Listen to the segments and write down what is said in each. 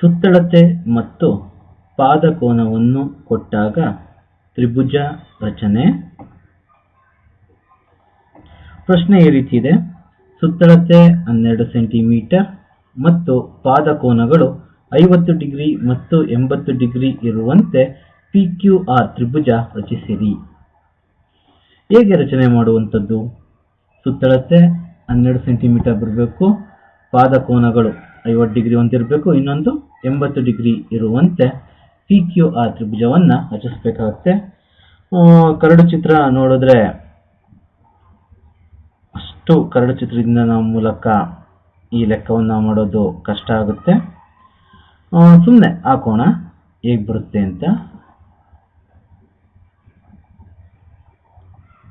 ಸುತ್ತಳತೆ ಮತ್ತು ಪಾದಕೋನವನ್ನು ಕೊಟ್ಟಾಗ ತ್ರಿಭುಜ ರಚನೆ. ಪ್ರಶ್ನೆ ಈ ರೀತಿ ಇದೆ. ಸುತ್ತಳತೆ ಹನ್ನೆರಡು ಸೆಂಟಿಮೀಟರ್ ಮತ್ತು ಪಾದಕೋನಗಳು ಐವತ್ತು ಡಿಗ್ರಿ ಮತ್ತು ಎಂಬತ್ತು ಡಿಗ್ರಿ ಇರುವಂತೆ ಪಿ ಕ್ಯೂ ಆರ್ ತ್ರಿಭುಜ ರಚಿಸಿರಿ. ಹೇಗೆ ರಚನೆ ಮಾಡುವಂಥದ್ದು? ಸುತ್ತಳತೆ ಹನ್ನೆರಡು ಸೆಂಟಿಮೀಟರ್ ಬರಬೇಕು, ಪಾದಕೋನಗಳು ಐವತ್ತು ಡಿಗ್ರಿ ಒಂದಿರಬೇಕು ಇನ್ನೊಂದು ಎಂಬತ್ತು ಡಿಗ್ರಿ ಇರುವಂತೆ ಪಿ ಕ್ಯೂ ಆ ತ್ರಿಭುಜವನ್ನು ರಚಿಸಬೇಕಾಗುತ್ತೆ. ಆ, ಕರಡು ಚಿತ್ರ ನೋಡಿದ್ರೆ ಅಷ್ಟು ಕರಡು ಚಿತ್ರದಿಂದ ನಾವು ಮೂಲಕ ಈ ಲೆಕ್ಕವನ್ನು ಮಾಡೋದು ಕಷ್ಟ ಆಗುತ್ತೆ. ಸುಮ್ಮನೆ ಹಾಕೋಣ ಹೇಗೆ ಬರುತ್ತೆ ಅಂತ.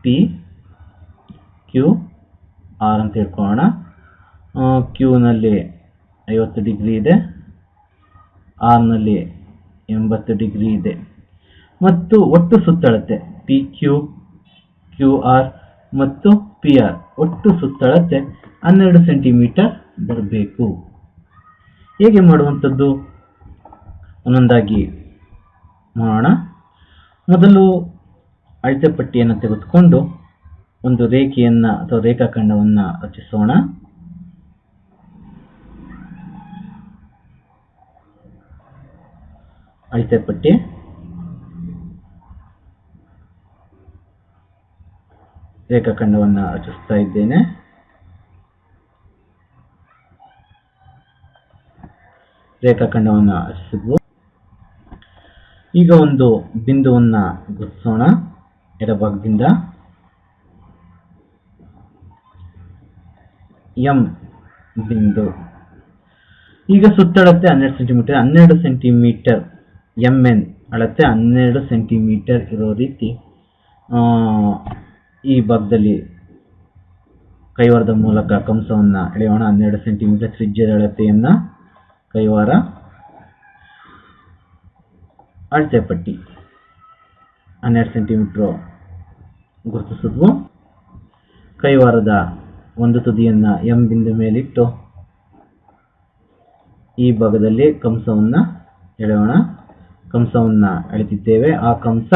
ಪಿ ಕ್ಯೂ ಆರ್ ಅಂತ ಹೇಳ್ಕೊಳ್ಳೋಣ. ಕ್ಯೂನಲ್ಲಿ ಐವತ್ತು ಡಿಗ್ರಿ ಇದೆ. ಆರ್ನಲ್ಲಿ ಎಂಬತ್ತು ಡಿಗ್ರಿ ಇದೆ. ಮತ್ತು ಒಟ್ಟು ಸುತ್ತಳತೆ ಪಿ ಕ್ಯೂ ಕ್ಯೂ ಆರ್ ಮತ್ತು ಪಿ ಆರ್ ಒಟ್ಟು ಸುತ್ತಳತೆ ಹನ್ನೆರಡು ಸೆಂಟಿಮೀಟರ್ ಬರಬೇಕು. ಹೇಗೆ ಮಾಡುವಂಥದ್ದು? ಒಂದೊಂದಾಗಿ ಮಾಡೋಣ. ಮೊದಲು ಅಳತೆ ಪಟ್ಟಿಯನ್ನು ತೆಗೆದುಕೊಂಡು ಒಂದು ರೇಖೆಯನ್ನು ಅಥವಾ ರೇಖಾಖಂಡವನ್ನು ರಚಿಸೋಣ. ಅಳತೆ ಪಟ್ಟಿ. ರೇಖಾಖಂಡವನ್ನು ರಚಿಸ್ತಾ ಇದ್ದೇನೆ. ರೇಖಾಖಂಡವನ್ನು ರಚಿಸಿದ್ವು. ಈಗ ಒಂದು ಬಿಂದುವನ್ನು ಗುರುತಿಸೋಣ ಎಡಭಾಗದಿಂದ. ಎಂ ಬಿಂದು. ಈಗ ಸುತ್ತಳತೆ ಹನ್ನೆರಡು ಸೆಂಟಿಮೀಟರ್ ಹನ್ನೆರಡು ಸೆಂಟಿಮೀಟರ್ ಎಂ ಎನ್ ಅಳತೆ ಹನ್ನೆರಡು ಸೆಂಟಿಮೀಟರ್ ಇರೋ ರೀತಿ ಈ ಭಾಗದಲ್ಲಿ ಕೈವಾರದ ಮೂಲಕ ಕಂಸವನ್ನು ಎಳೆಯೋಣ. ಹನ್ನೆರಡು ಸೆಂಟಿಮೀಟರ್ ತ್ರಿಜ್ಯದ ಅಳತೆಯನ್ನು ಕೈವಾರ ಅಳತೆ ಪಟ್ಟಿ ಹನ್ನೆರಡು ಸೆಂಟಿಮೀಟ್ರು ಗುರುತಿಸಿದ್ವು. ಕೈವಾರದ ಒಂದು ತುದಿಯನ್ನು ಎಂ ಬಿಂದು ಮೇಲಿಟ್ಟು ಈ ಭಾಗದಲ್ಲಿ ಕಂಸವನ್ನು ಎಳೆಯೋಣ. ಕಂಸವನ್ನು ಎಳೆದಿದ್ದೇವೆ ಆ ಕಂಸ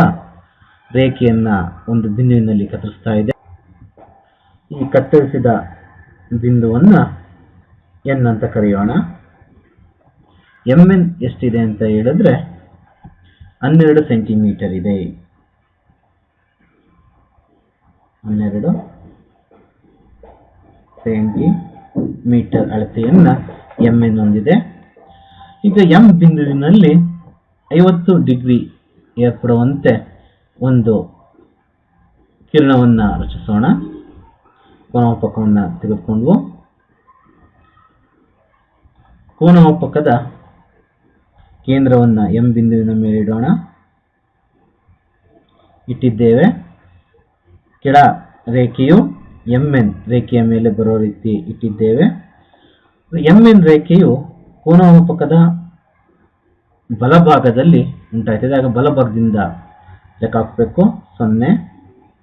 ರೇಖೆಯನ್ನು ಒಂದು ಬಿಂದುವಿನಲ್ಲಿ ಕತ್ತರಿಸ್ತಾ ಇದೆ. ಈ ಕತ್ತರಿಸಿದ ಬಿಂದುವನ್ನು ಎನ್ ಅಂತ ಕರೆಯೋಣ. ಎಂ ಎನ್ ಎಷ್ಟಿದೆ ಅಂತ ಹೇಳಿದ್ರೆ ಹನ್ನೆರಡು ಸೆಂಟಿಮೀಟರ್ ಇದೆ. ಹನ್ನೆರಡು ಸೆಂಟಿಮೀಟರ್ ಅಳತೆಯನ್ನು ಎಂ ಎನ್ ಹೊಂದಿದೆ. ಈಗ ಎಂ ಬಿಂದುವಿನಲ್ಲಿ ಐವತ್ತು ಡಿಗ್ರಿ ಏರ್ಪಡುವಂತೆ ಒಂದು ಕಿರಣವನ್ನು ರಚಿಸೋಣ. ಕೋನೋಪಕವನ್ನು ತೆಗೆದುಕೊಂಡು ಕೋನೋಪಕದ ಕೇಂದ್ರವನ್ನು ಎಂ ಬಿಂದುವಿನ ಮೇಲೆ ಇಡೋಣ. ಇಟ್ಟಿದ್ದೇವೆ. ಕೆಳ ರೇಖೆಯು ಎಂ ಎನ್ ರೇಖೆಯ ಮೇಲೆ ಬರೋ ರೀತಿ ಇಟ್ಟಿದ್ದೇವೆ. ಎಂ ಎನ್ ರೇಖೆಯು ಕೋನೋಪಕದ ಬಲಭಾಗದಲ್ಲಿ ಉಂಟಾಯ್ತದೆ ಆಗ ಬಲಭಾಗದಿಂದ ಲೆಕ್ಕ ಹಾಕಬೇಕು. ಸೊನ್ನೆ,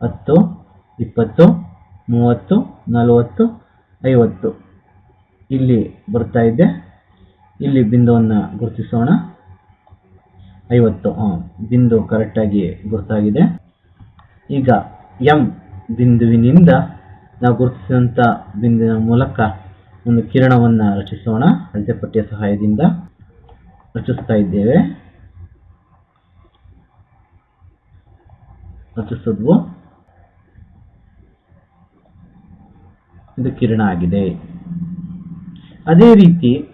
ಹತ್ತು, ಇಪ್ಪತ್ತು, ಮೂವತ್ತು, ನಲವತ್ತು, ಐವತ್ತು. ಇಲ್ಲಿ ಬರ್ತಾ ಇದೆ. ಇಲ್ಲಿ ಬಿಂದುವನ್ನು ಗುರುತಿಸೋಣ. ಐವತ್ತು. ಹಾಂ ಬಿಂದು ಕರೆಕ್ಟಾಗಿ ಗುರುತಾಗಿದೆ. ಈಗ ಎಂ ಬಿಂದುವಿನಿಂದ ನಾವು ಗುರುತಿಸಿದಂಥ ಬಿಂದುವಿನ ಮೂಲಕ ಒಂದು ಕಿರಣವನ್ನು ರಚಿಸೋಣ. ಅಳತೆ ಪಟ್ಟಿಯ ಸಹಾಯದಿಂದ. ರಚಿಸ್ತಾ ಇದ್ದೇವೆ. ರಚಿಸಿದ್ವು. ಇದು ಕಿರಣ ಆಗಿದೆ. ಅದೇ ರೀತಿ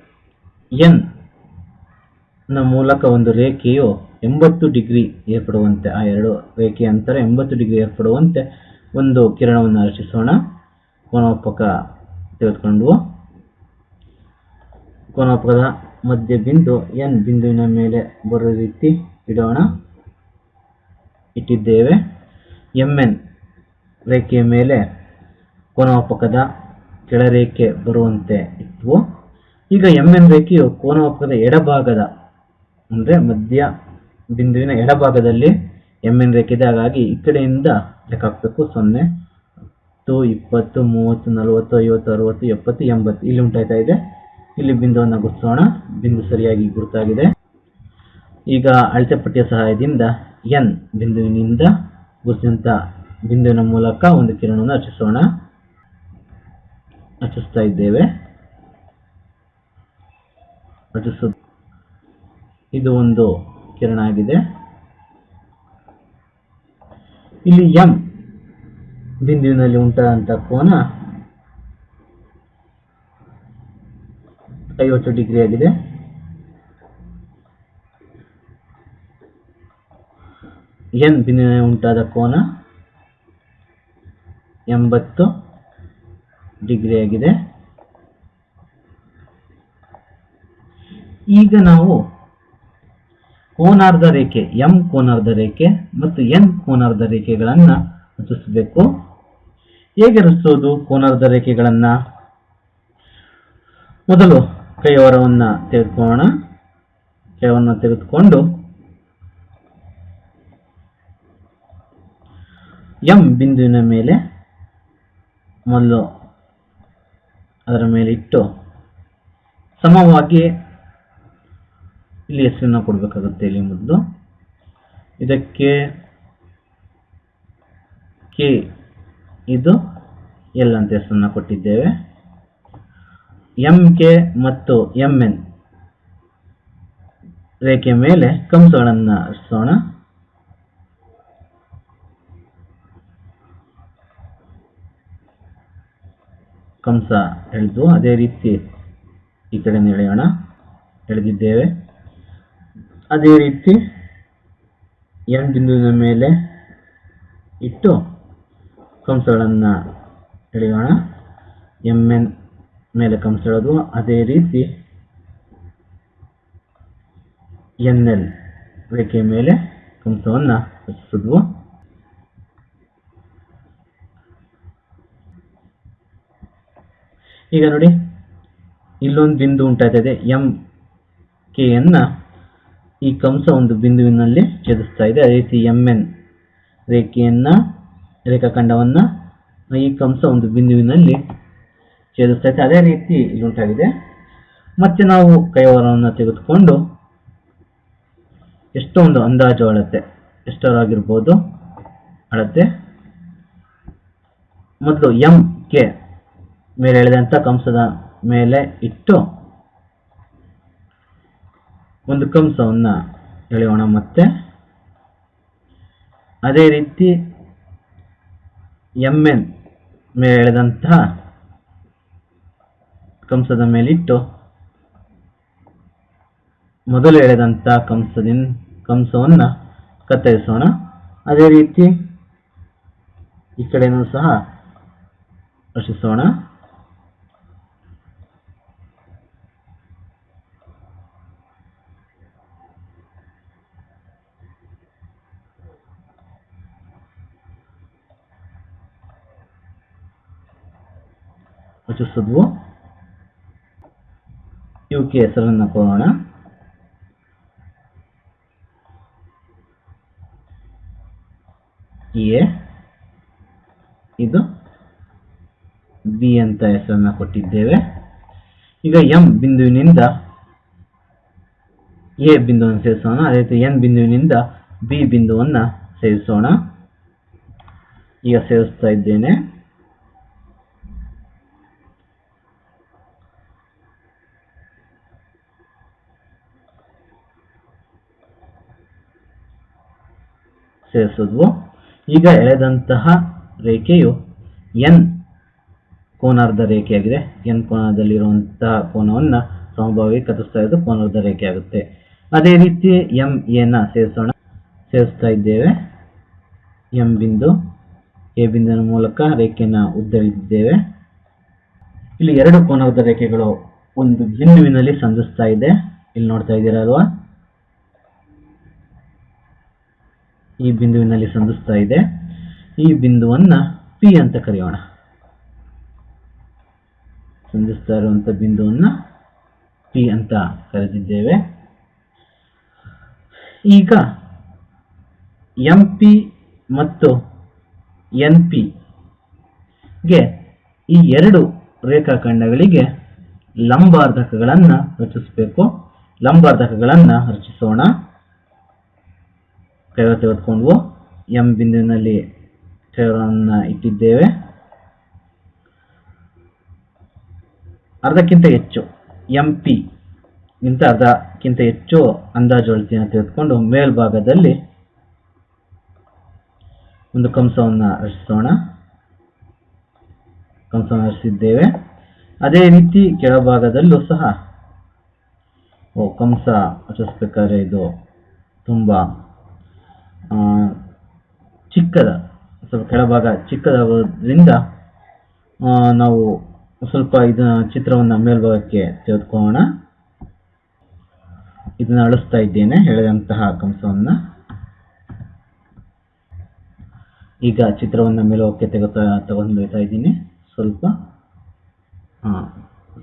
ಎನ್ನ ಮೂಲಕ ಒಂದು ರೇಖೆಯು ಎಂಬತ್ತು ಡಿಗ್ರಿ ಏರ್ಪಡುವಂತೆ, ಆ ಎರಡು ರೇಖೆಯ ಅಂತರ ಎಂಬತ್ತು ಡಿಗ್ರಿ ಏರ್ಪಡುವಂತೆ ಒಂದು ಕಿರಣವನ್ನು ರಚಿಸೋಣ. ಕೋನೋಪಕ ತೆಗೆದುಕೊಂಡು ಕೋನೋಪಕದ ಮಧ್ಯ ಬಿಂದು ಎನ್ ಬಿಂದುವಿನ ಮೇಲೆ ಬರೋ ರೀತಿ ಇಡೋಣ. ಇಟ್ಟಿದ್ದೇವೆ. ಎಂ ಎನ್ ರೇಖೆಯ ಮೇಲೆ ಕೋನವಾಪಕದ ಕೆಳರೇಖೆ ಬರುವಂತೆ ಇತ್ತು ಈಗ ಎಂ ಎನ್ ರೇಖೆಯು ಕೋನವಾಪಕದ ಎಡಭಾಗದ, ಅಂದರೆ ಮಧ್ಯ ಬಿಂದುವಿನ ಎಡಭಾಗದಲ್ಲಿ ಎಂ ಎನ್ ರೇಖೆ ಇದೆ. ಹಾಗಾಗಿ ಈ ಕಡೆಯಿಂದ ಲೆಕ್ಕ ಹಾಕಬೇಕು. ಸೊನ್ನೆ, ಹತ್ತು, ಇಪ್ಪತ್ತು, ಮೂವತ್ತು, ನಲವತ್ತು, ಐವತ್ತು, ಅರವತ್ತು, ಎಪ್ಪತ್ತು, ಎಂಬತ್ತು. ಇಲ್ಲಿ ಉಂಟಾಯ್ತಾ ಇದೆ. ಇಲ್ಲಿ ಬಿಂದುವನ್ನು ಗುರುತಿಸೋಣ. ಬಿಂದು ಸರಿಯಾಗಿ ಗುರುತಾಗಿದೆ. ಈಗ ಅಳತೆ ಪಟ್ಟಿಯ ಸಹಾಯದಿಂದ ಎನ್ ಬಿಂದುವಿನಿಂದ ಗುರುತಿಸಿದಂಥ ಬಿಂದುವಿನ ಮೂಲಕ ಒಂದು ಕಿರಣವನ್ನು ರಚಿಸೋಣ. ರಚಿಸ್ತಾ ಇದ್ದೇವೆ. ರಚಿಸು. ಇದು ಒಂದು ಕಿರಣ ಆಗಿದೆ. ಇಲ್ಲಿ ಎಂ ಬಿಂದುವಿನಲ್ಲಿ ಉಂಟಾದಂಥ ಕೋನ ಐವತ್ತು ಡಿಗ್ರಿ ಆಗಿದೆ. ಎನ್ ಭಿನ್ನ ಉಂಟಾದ ಕೋನ ಎಂಬತ್ತು ಡಿಗ್ರಿ ಆಗಿದೆ. ಈಗ ನಾವು ಕೋನಾರ್ಧ ರೇಖೆ, ಎಂ ಕೋನಾರ್ಧ ರೇಖೆ ಮತ್ತು ಎನ್ ಕೋನಾರ್ಧ ರೇಖೆಗಳನ್ನು ರಚಿಸಬೇಕು. ಹೇಗೆ ರಚಿಸೋದು ಕೋನಾರ್ಧ ರೇಖೆಗಳನ್ನು? ಮೊದಲು ಕೈಯವರವನ್ನು ತೆಗೆದುಕೊಳ್ಳೋಣ. ಕೈವನ್ನು ತೆಗೆದುಕೊಂಡು ಎಂ ಬಿಂದುವಿನ ಮೇಲೆ ಮೊದಲು ಅದರ ಮೇಲೆ ಇಟ್ಟು ಸಮವಾಗಿ ಇಲ್ಲಿ ಹೆಸರನ್ನು ಕೊಡಬೇಕಾಗುತ್ತೆ ಇಲ್ಲಿ ಮೊದಲು. ಇದಕ್ಕೆ ಕೆ ಇದು ಎಲ್ ಅಂತ ಹೆಸರನ್ನು ಕೊಟ್ಟಿದ್ದೇವೆ. ಎಂ ಕೆ ಮತ್ತು ಎಂ ಎನ್ ರೇಖೆ ಮೇಲೆ ಕಂಸಗಳನ್ನು ಹರಿಸೋಣ ಕಂಸ ಎಳೆದು ಅದೇ ರೀತಿ ಈ ಕಡೆ ಎಳೆಯೋಣ. ಎಳೆದಿದ್ದೇವೆ. ಅದೇ ರೀತಿ ಎನ್ ಬಿಂದುವಿನ ಮೇಲೆ ಇಟ್ಟು ಕಂಸಗಳನ್ನು ಎಳೆಯೋಣ. ಎಂ ಎನ್ ಮೇಲೆ ಕಂಸ ಹೇಳೋದು ಅದೇ ರೀತಿ ಎನ್ ಎಲ್ ರೇಖೆಯ ಮೇಲೆ ಕಂಸವನ್ನು ರಚಿಸಿದ್ವು. ಈಗ ನೋಡಿ, ಇಲ್ಲೊಂದು ಬಿಂದು ಉಂಟಾಗ್ತದೆ ಎಂ ಕೆಯನ್ನು ಈ ಕಂಸ ಒಂದು ಬಿಂದುವಿನಲ್ಲಿ ಛೇದಿಸ್ತಾ ಇದೆ. ಅದೇ ರೀತಿ ಎಂ ಎನ್ ರೇಖೆಯನ್ನು, ರೇಖಾಖಂಡವನ್ನು ಈ ಕಂಸ ಒಂದು ಬಿಂದುವಿನಲ್ಲಿ ಛೇದಿಸ್ತಾ ಇದೆ ಅದೇ ರೀತಿ ಇಲ್ಲಿ ಉಂಟಾಗಿದೆ. ಮತ್ತೆ ನಾವು ಕೈವಾರವನ್ನು ತೆಗೆದುಕೊಂಡು ಎಷ್ಟೋ ಒಂದು ಅಂದಾಜು ಅಳತೆ ಎಷ್ಟರಾಗಿರ್ಬೋದು ಅಳತೆ. ಮೊದಲು ಎಂ ಕೆ ಮೇಲೆ ಎಳೆದಂಥ ಕಂಸದ ಮೇಲೆ ಇಟ್ಟು ಒಂದು ಕಂಸವನ್ನು ಎಳೆಯೋಣ ಮತ್ತೆ. ಅದೇ ರೀತಿ ಎಂ ಎನ್ ಮೇಲೆ ಎಳೆದಂತಹ ಕಂಸದ ಮೇಲಿಟ್ಟು ಮೊದಲು ಎಳೆದಂಥ ಕಂಸದಿಂದ ಕಂಸವನ್ನು ಕತ್ತರಿಸೋಣ. ಅದೇ ರೀತಿ ಈ ಕಡೆಯೂ ಸಹ ರಚಿಸೋಣ. ರಚಿಸಿದ್ವು. ಇವಕ್ಕೆ ಹೆಸರನ್ನು ಕೊಡೋಣ. ಎ, ಇದು ಬಿ ಅಂತ ಹೆಸರನ್ನ ಕೊಟ್ಟಿದ್ದೇವೆ. ಈಗ ಎಂ ಬಿಂದುವಿನಿಂದ ಎ ಬಿಂದುವನ್ನು ಸೇರಿಸೋಣ. ಅದೇ ರೀತಿ ಎನ್ ಬಿಂದುವಿನಿಂದ ಬಿ ಬಿಂದುವನ್ನು ಸೇರಿಸೋಣ. ಈಗ ಸೇರಿಸ್ತಾ ಇದ್ದೇನೆ. ಸೇರಿಸಿದ್ವು. ಈಗ ಎಳೆದಂತಹ ರೇಖೆಯು ಎನ್ ಕೋನಾರ್ಧ ರೇಖೆಯಾಗಿದೆ. ಎನ್ ಕೋನದಲ್ಲಿರುವಂತಹ ಕೋನವನ್ನು ಸಮಭಾವಿ ಕತ್ತರಿಸ್ತಾ ಇದ್ದು ಕೋನಾರ್ಧ ರೇಖೆ ಆಗುತ್ತೆ ಅದೇ ರೀತಿ ಎಂ ಎನ ಸೇರಿಸೋಣ. ಸೇರಿಸ್ತಾ ಇದ್ದೇವೆ. ಎಂ ಬಿಂದು, ಎ ಬಿಂದುವಿನ ಮೂಲಕ ರೇಖೆಯನ್ನು ಉದ್ದವಿದ್ದೇವೆ ಇಲ್ಲಿ ಎರಡು ಕೋನಾರ್ಧ ರೇಖೆಗಳು ಒಂದು ಬಿಂದುವಿನಲ್ಲಿ ಸಂಧಿಸ್ತಾ ಇದೆ. ಇಲ್ಲಿ ನೋಡ್ತಾ ಇದ್ದೀರಾ ಈ ಬಿಂದುವಿನಲ್ಲಿ ಸಂಧಿಸ್ತಾ ಇದೆ. ಈ ಬಿಂದುವನ್ನ ಪಿ ಅಂತ ಕರೆಯೋಣ. ಸಂಧಿಸ್ತಾ ಇರುವಂಥ ಬಿಂದುವನ್ನ ಪಿ ಅಂತ ಕರೆದಿದ್ದೇವೆ. ಈಗ ಎಂ ಪಿ ಮತ್ತು ಎನ್ ಪಿ ಗೆ ಈ ಎರಡು ರೇಖಾಖಂಡಗಳಿಗೆ ಲಂಬಾರ್ಧಕಗಳನ್ನು ರಚಿಸಬೇಕು. ಲಂಬಾರ್ಧಕಗಳನ್ನು ರಚಿಸೋಣ. ಕೈವಳ ತೆಗೆದುಕೊಂಡು ಎಂ ಬಿಂದುವಿನಲ್ಲಿ ಕೈಗಳನ್ನು ಇಟ್ಟಿದ್ದೇವೆ. ಅರ್ಧಕ್ಕಿಂತ ಹೆಚ್ಚು ಎಂ ಪಿ ಗಿಂತ ಅರ್ಧಕ್ಕಿಂತ ಹೆಚ್ಚು ಅಂದಾಜು ಅಳತೆಯನ್ನು ತೆಗೆದುಕೊಂಡು ಮೇಲ್ಭಾಗದಲ್ಲಿ ಒಂದು ಕಂಸವನ್ನು ರಚಿಸೋಣ ಕಂಸವನ್ನು ರಚಿಸಿದ್ದೇವೆ ಅದೇ ರೀತಿ ಕೆಳಭಾಗದಲ್ಲೂ ಸಹ. ಓ, ಕಂಸ ರಚಿಸ್ಬೇಕಾದ್ರೆ ಇದು ತುಂಬ ಚಿಕ್ಕದ, ಸ್ವಲ್ಪ ಕೆಳಭಾಗ ಚಿಕ್ಕದಾಗೋದ್ರಿಂದ ನಾವು ಸ್ವಲ್ಪ ಇದನ್ನ ಚಿತ್ರವನ್ನು ಮೇಲ್ಭಾಗಕ್ಕೆ ತೆಗೆದುಕೊಳ್ಳೋಣ. ಇದನ್ನ ಅಳಿಸ್ತಾ ಇದ್ದೇನೆ ಹೇಳಿದಂತಹ ಕಂಸವನ್ನು. ಈಗ ಚಿತ್ರವನ್ನು ತೆಗೆದ ತೆಗೆತಾ ತಗೊಂಡೊಯ್ತಾ ಇದ್ದೀನಿ. ಸ್ವಲ್ಪ ಹಾಂ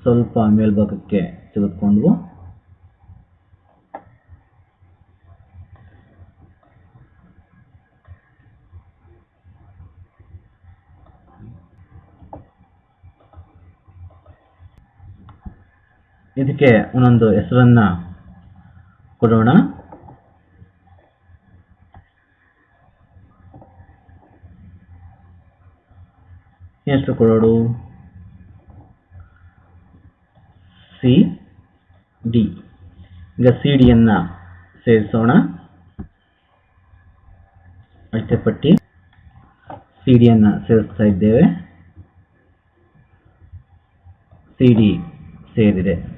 ಸ್ವಲ್ಪ ಮೇಲ್ಭಾಗಕ್ಕೆ ತೆಗೆದುಕೊಂಡು ಇದಕ್ಕೆ ಒಂದೊಂದು ಹೆಸರನ್ನ ಕೊಡೋಣ. ಹೆಸರು ಕೊಡೋಡು ಸಿ ಡಿ ಈಗ ಸಿ ಡಿಯನ್ನು ಸೇರಿಸೋಣ. ಅಳತೆ ಪಟ್ಟಿ. ಸಿ ಡಿಯನ್ನು ಸೇರಿಸ್ತಾ ಇದ್ದೇವೆ. ಸಿ ಡಿ ಸೇರಿದೆ.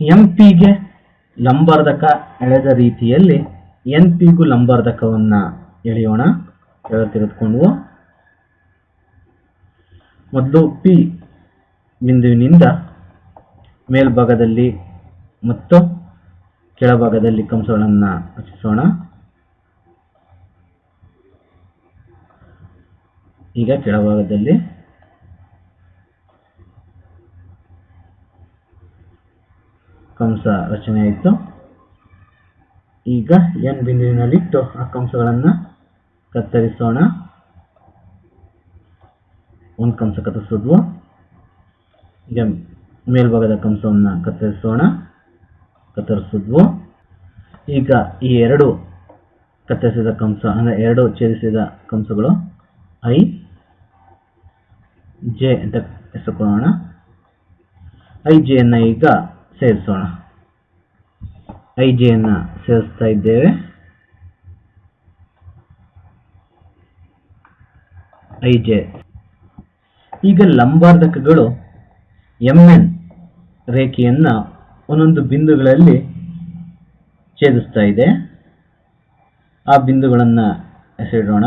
ಎಂ ಪಿಗೆ ಲಂಬಾರ್ಧಕ ಎಳೆದ ರೀತಿಯಲ್ಲಿ ಎನ್ ಪಿಗೂ ಲಂಬಾರ್ಧಕವನ್ನು ಎಳೆಯೋಣ. ಎಳೆ ತೆಗೆದುಕೊಂಡು ಮೊದಲು ಪಿ ಬಿಂದುವಿನಿಂದ ಮೇಲ್ಭಾಗದಲ್ಲಿ ಮತ್ತು ಕೆಳಭಾಗದಲ್ಲಿ ಕಂಸಗಳನ್ನು ರಚಿಸೋಣ. ಈಗ ಕೆಳಭಾಗದಲ್ಲಿ ಕಂಸ ರಚನೆ ಆಯಿತು. ಈಗ ಎನ್ ಬಿಂದುವಿನಲ್ಲಿಟ್ಟು ಆ ಕಂಸಗಳನ್ನು ಕತ್ತರಿಸೋಣ. ಒಂದು ಕಂಸ ಕತ್ತರಿಸಿದ್ವು. ಈಗ ಮೇಲ್ಭಾಗದ ಕಂಸವನ್ನು ಕತ್ತರಿಸೋಣ. ಕತ್ತರಿಸಿದ್ವು. ಈಗ ಈ ಎರಡು ಕತ್ತರಿಸಿದ ಕಂಸ ಅಂದರೆ ಎರಡು ಛೇದಿಸಿದ ಕಂಸಗಳು ಐ, ಜೆ ಅಂತ ಹೆಸರು ಕೊಡೋಣ ಐ ಜೆಯನ್ನು ಈಗ ಸೇರಿಸೋಣ. ಐ ಜಿಯನ್ನು ಸೇರಿಸ್ತಾ ಇದ್ದೇವೆ. ಐ ಜೆ ಈಗ ಲಂಬಾರ್ಧಕಗಳು ಎಂ ಎನ್ ರೇಖೆಯನ್ನು ಒಂದೊಂದು ಬಿಂದುಗಳಲ್ಲಿ ಛೇದಿಸ್ತಾ ಇದೆ. ಆ ಬಿಂದುಗಳನ್ನು ಹೆಸರಿಡೋಣ.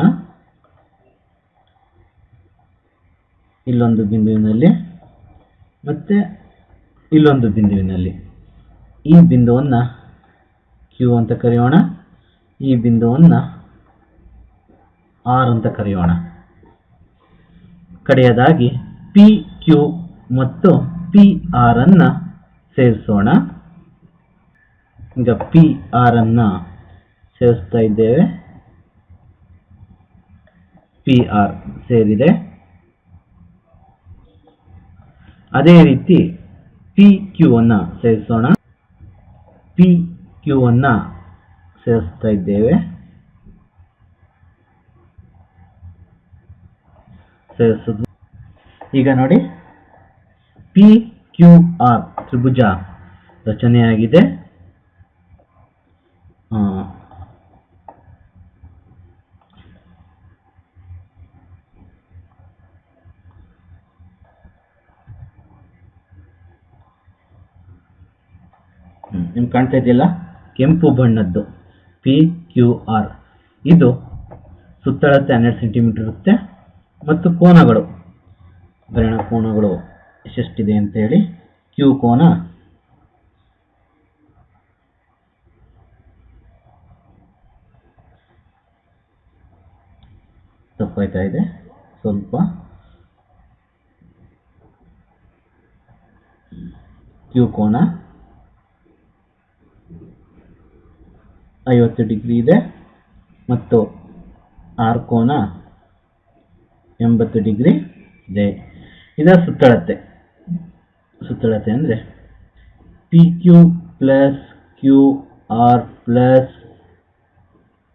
ಇಲ್ಲೊಂದು ಬಿಂದುವಿನಲ್ಲಿ. ಮತ್ತೆ ಇಲ್ಲೊಂದು ಬಿಂದುವಿನಲ್ಲಿ. ಈ ಬಿಂದುವನ್ನು ಕ್ಯೂ ಅಂತ ಕರೆಯೋಣ. ಈ ಬಿಂದುವನ್ನು ಆರ್ ಅಂತ ಕರೆಯೋಣ. ಕಡೆಯದಾಗಿ ಪಿ ಕ್ಯೂ ಮತ್ತು ಪಿ ಆರ್ ಅನ್ನು ಸೇರಿಸೋಣ. ಈಗ ಪಿ ಆರ್ ಅನ್ನು ಸೇರಿಸ್ತಾ ಇದ್ದೇವೆ. ಪಿ ಆರ್ ಸೇರಿದೆ. ಅದೇ ರೀತಿ ಪಿ ಕ್ಯೂ ಅನ್ನ ಸೇರಿಸೋಣ. ಪಿ ಕ್ಯೂ ಅನ್ನ ಸೇರಿಸ್ತಾ ಇದ್ದೇವೆ. ಸೇರಿಸೋದು. ಈಗ ನೋಡಿ. ಪಿ ಕ್ಯೂ ಆರ್ ತ್ರಿಭುಜ ರಚನೆಯಾಗಿದೆ ಆ, ಹ್ಮ್, ನಿಮ್ಗೆ ಕಾಣ್ತಾ ಇದೆಯಲ್ಲ? ಕೆಂಪು ಬಣ್ಣದ್ದು. ಪಿ ಕ್ಯೂ ಆರ್ ಇದು ಸುತ್ತಳತೆ ಹನ್ನೆರಡು ಸೆಂಟಿಮೀಟರ್ ಇರುತ್ತೆ ಮತ್ತು ಕೋನಗಳು. ಭರಣ ಕೋನಗಳು ಎಷ್ಟೆಷ್ಟಿದೆ ಅಂತ ಹೇಳಿ ಕ್ಯೂ ಕೋನ ತಪ್ಪಾಯ್ತಾ ಇದೆ. ಸ್ವಲ್ಪ ಕ್ಯೂ ಕೋನ ಐವತ್ತು ಡಿಗ್ರಿ ಇದೆ ಮತ್ತು ಆರ್ ಕೋನ ಎಂಬತ್ತು ಡಿಗ್ರಿ ಇದೆ. ಇದರ ಸುತ್ತಳತೆ. ಸುತ್ತಳತೆ ಅಂದರೆ P Q plus Q R plus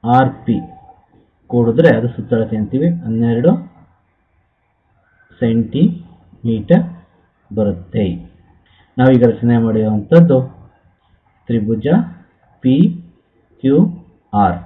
R P ಕೂಡಿದ್ರೆ ಅದು ಸುತ್ತಳತೆ ಅಂತೀವಿ. ಹನ್ನೆರಡು ಸೆಂಟಿಮೀಟರ್ ಬರುತ್ತೆ. ನಾವೀಗ ರಚನೆ ಮಾಡಿರುವಂಥದ್ದು ತ್ರಿಭುಜ ಪಿ ಕ್ಯೂ ಆರ್